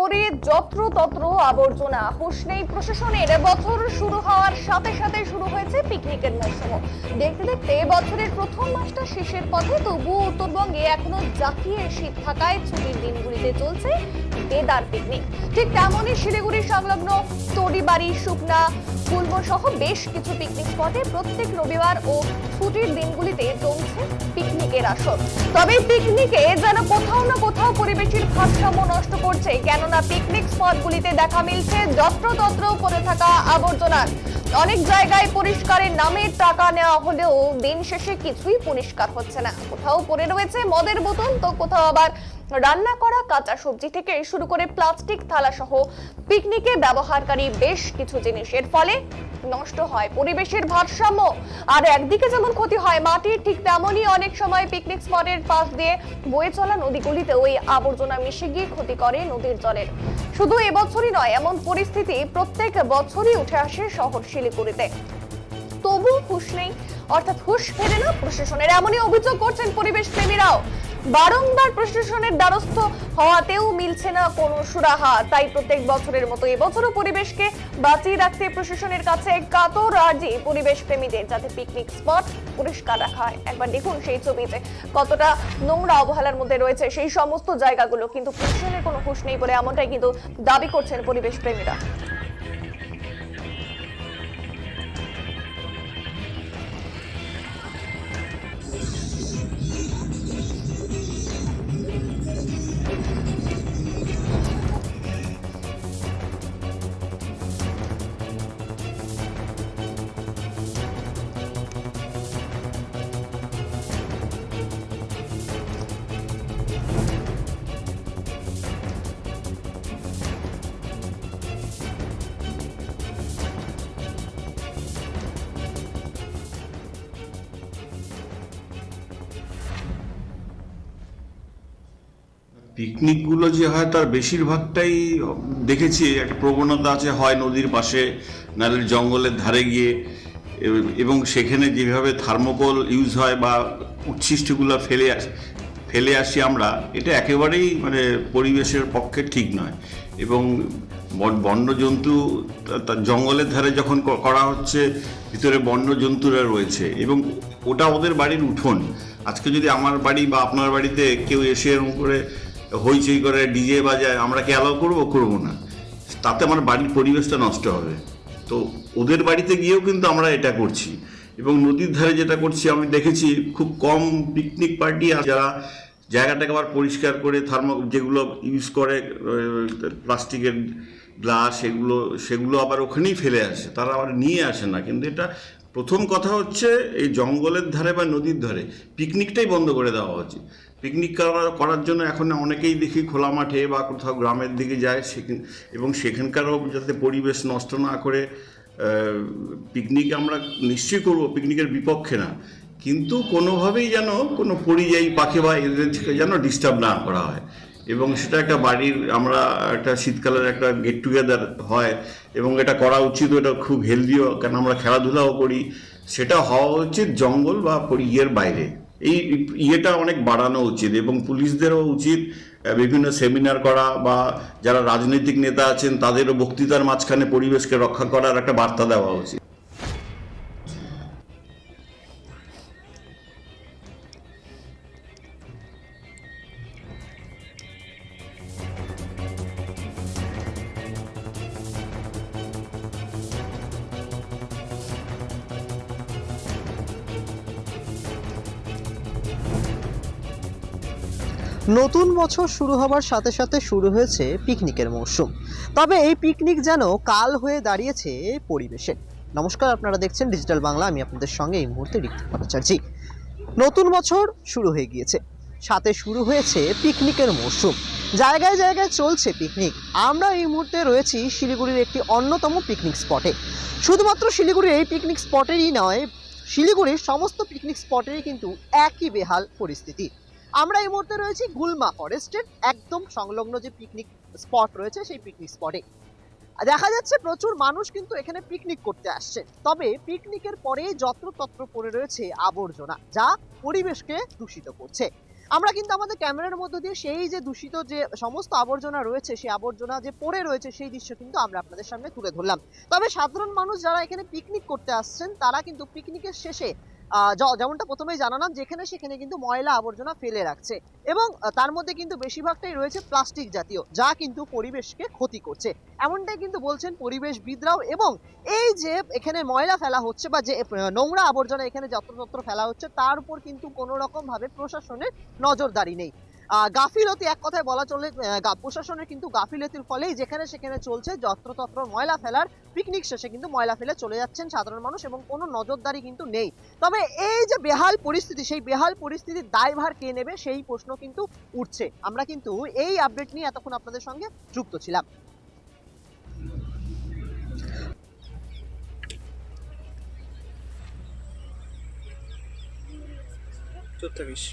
পড়ে যত্র তত্র আবর্জনা, হুঁশ নেই প্রশাসনের। বছর শুরু হওয়ার সাথে সাথে শুরু হয়েছে পিকনিকের মৌসুম দেখতে দেখতে বছরের প্রথম মাসটা শেষের পথে, তবুও উত্তরবঙ্গে এখনও জাতীয় শীত থাকায় ছুটির দিনগুলিতে চলছে দেদার পিকনিক ঠিক তেমনই শিলিগুড়ি সংলগ্ন তড়িবাড়ি, শুকনা কুলব সহ বেশ কিছু পিকনিক স্পটে প্রত্যেক রবিবার ও ছুটির দিনগুলিতে জমছে পিকনিকের আসর। তবে পিকনিকে যেন কোথাও না কোথাও পরিবেশের ভারসাম্য নষ্ট করছে, কেননা পিকনিক স্পটগুলিতে দেখা মিলছে যত্রতত্র পড়ে থাকা আবর্জনার অনেক জায়গায় পরিষ্কারের নামে টাকা নেওয়া হলেও দিন শেষে কিছুই পরিষ্কার হচ্ছে না। কোথাও পড়ে রয়েছে মদের বোতল, তো কোথাও আবার রান্না করা কাঁচা সবজি থেকে শুরু করে প্লাস্টিক থালা সহ পিকনিকে ব্যবহারকারী বেশ কিছু জিনিস। এর ফলে নষ্ট হয় পরিবেশের ভারসাম্য। আর একদিকে যেমন ক্ষতি হয় মাটির, ঠিক তেমনই অনেক সময় পিকনিক স্পটের পাশ দিয়ে বয়ে চলা নদীগুলিতে ওই আবর্জনা মিশে গিয়ে ক্ষতি করে নদীর জলের। শুধু এবছরই নয়, এমন পরিস্থিতি প্রত্যেক বছরই উঠে আসে শহর শিলিগুড়িতে। তবু হুঁশ নেই, অর্থাৎ হুঁশ ফেরে না প্রশাসনের। এমনই অভিযোগ করছেন পরিবেশ প্রেমীরাও। বারংবার প্রশাসনের দ্বারস্থ হওয়াতেও মিলছে না কোনো সুরাহা। তাই প্রত্যেক বছরের মতো এবছরও পরিবেশকে বাঁচিয়ে রাখতে প্রশাসনের কাছে কাতর আর্জি পরিবেশ প্রেমীদের যাতে পিকনিক স্পট পরিষ্কার রাখা হয়। একবার দেখুন সেই ছবিতে কতটা নোংরা অবহেলার মধ্যে রয়েছে সেই সমস্ত জায়গাগুলো। কিন্তু প্রশাসনের কোনো হুঁশ নেই বলে এমনটাই কিন্তু দাবি করছেন পরিবেশ প্রেমীরা পিকনিকগুলো যে হয় তার বেশিরভাগটাই দেখেছি, একটা প্রবণতা আছে, হয় নদীর পাশে নাহলে জঙ্গলের ধারে গিয়ে, এবং সেখানে যেভাবে থার্মোকল ইউজ হয় বা উচ্ছিষ্টগুলো ফেলে আস, ফেলে আসি আমরা, এটা একেবারেই মানে পরিবেশের পক্ষে ঠিক নয়। এবং বন- বন্যজন্তু জঙ্গলের ধারে যখন করা হচ্ছে, ভিতরে বন্যজন্তুরা রয়েছে, এবং ওটা ওদের বাড়ির উঠোন। আজকে যদি আমার বাড়ি বা আপনার বাড়িতে কেউ এসে এরকম করে হইচই করে ডিজে বাজায়, আমরা কি অ্যালাউ করব? করব না। তাতে আমার বাড়ির পরিবেশটা নষ্ট হবে। তো ওদের বাড়িতে গিয়েও কিন্তু আমরা এটা করছি। এবং নদীর ধারে যেটা করছি, আমি দেখেছি খুব কম পিকনিক পার্টি আর যারা জায়গাটাকে আবার পরিষ্কার করে থার্মো যেগুলো ইউজ করে প্লাস্টিকের গ্লাস এগুলো, সেগুলো আবার ওখানেই ফেলে আসে। তারা আবার নিয়ে আসে না। কিন্তু এটা প্রথম কথা হচ্ছে, এই জঙ্গলের ধারে বা নদীর ধারে পিকনিকটাই বন্ধ করে দেওয়া উচিত। পিকনিক করার জন্য এখন অনেকেই দেখি খোলা মাঠে বা কোথাও গ্রামের দিকে যায় এবং সেখানকারও যাতে পরিবেশ নষ্ট না করে পিকনিক আমরা নিশ্চয়ই করব পিকনিকের বিপক্ষে না। কিন্তু কোনোভাবেই যেন কোনো পরিযায়ী পাখি বা এদের থেকে যেন ডিস্টার্ব না করা হয়। এবং সেটা একটা বাড়ির, আমরা একটা শীতকালের একটা গেট টুগেদার হয়, এবং এটা করা উচিত, এটা খুব হেলদিও কেন আমরা খেলাধুলাও করি। সেটা হওয়া উচিত জঙ্গল বা ইয়ের বাইরে। এই ইয়েটা অনেক বাড়ানো উচিত এবং পুলিশদেরও উচিত বিভিন্ন সেমিনার করা বা যারা রাজনৈতিক নেতা আছেন তাদেরও বক্তৃতার মাঝখানে পরিবেশকে রক্ষা করার একটা বার্তা দেওয়া উচিত। নতুন বছর শুরু হবার সাথে সাথে শুরু হয়েছে পিকনিকের মরশুম। তবে এই পিকনিক যেন কাল হয়ে দাঁড়িয়েছে পরিবেশে। নমস্কার, আপনারা দেখছেন ডিজিটাল বাংলা আমি আপনাদের সঙ্গে এই মুহূর্তে ঋত্বিক ভট্টাচার্যি। নতুন বছর শুরু হয়ে গিয়েছে। সাথে শুরু হয়েছে পিকনিকের মরশুম। জায়গায় জায়গায় চলছে পিকনিক। আমরা এই মুহূর্তে রয়েছি শিলিগুড়ির একটি অন্যতম পিকনিক স্পটে। শুধুমাত্র শিলিগুড়ির এই পিকনিক স্পটেরই নয়, শিলিগুড়ির সমস্ত পিকনিক স্পটেরই কিন্তু একই বেহাল পরিস্থিতি। আমরা এই মুহূর্তে রয়েছি গুলমা ফরেস্টের একদম সংলগ্ন যে পিকনিক স্পট রয়েছে সেই পিকনিক স্পটে দেখা যাচ্ছে প্রচুর মানুষ কিন্তু এখানে পিকনিক করতে আসছে। তবে পিকনিকের পরে যত্রতত্র পড়ে রয়েছে আবর্জনা, যা পরিবেশকে দূষিত করছে। আমরা কিন্তু আমাদের ক্যামেরার মধ্য দিয়ে সেই যে দূষিত যে সমস্ত আবর্জনা রয়েছে, সেই আবর্জনা যে পড়ে রয়েছে, সেই দৃশ্য কিন্তু আমরা আপনাদের সামনে তুলে ধরলাম। তবে সাধারণ মানুষ যারা এখানে পিকনিক করতে আসছেন, তারা কিন্তু পিকনিকের শেষে যেমনটা প্রথমেই জানালাম, যেখানে সেখানে কিন্তু ময়লা আবর্জনা ফেলে রাখছে। এবং তার মধ্যে কিন্তু বেশিরভাগটাই রয়েছে প্লাস্টিক জাতীয়, যা কিন্তু পরিবেশকে ক্ষতি করছে। এমনটাই কিন্তু বলছেন পরিবেশবিদরাও এবং এই যে এখানে ময়লা ফেলা হচ্ছে বা যে নোংরা আবর্জনা এখানে যত্রতত্র ফেলা হচ্ছে, তার উপর কিন্তু কোনো রকম ভাবে প্রশাসনের নজরদারি নেই। গাফিলতি এক কথায় বলা চলে প্রশাসনের কিন্তু গাফিলতির ফলেই যেখানে সেখানে চলছে যত্রতত্র ময়লা ফেলার পিকনিক শেষে কিন্তু ময়লা ফেলে চলে যাচ্ছেন সাধারণ মানুষ এবং কোনো নজরদারি কিন্তু নেই। তবে এই যে বেহাল পরিস্থিতি, সেই বেহাল পরিস্থিতির দায়ভার কে নেবে সেই প্রশ্ন কিন্তু উঠছে। আমরা কিন্তু এই আপডেট নিয়ে এতক্ষণ আপনাদের সঙ্গে যুক্ত ছিলাম। বিশ।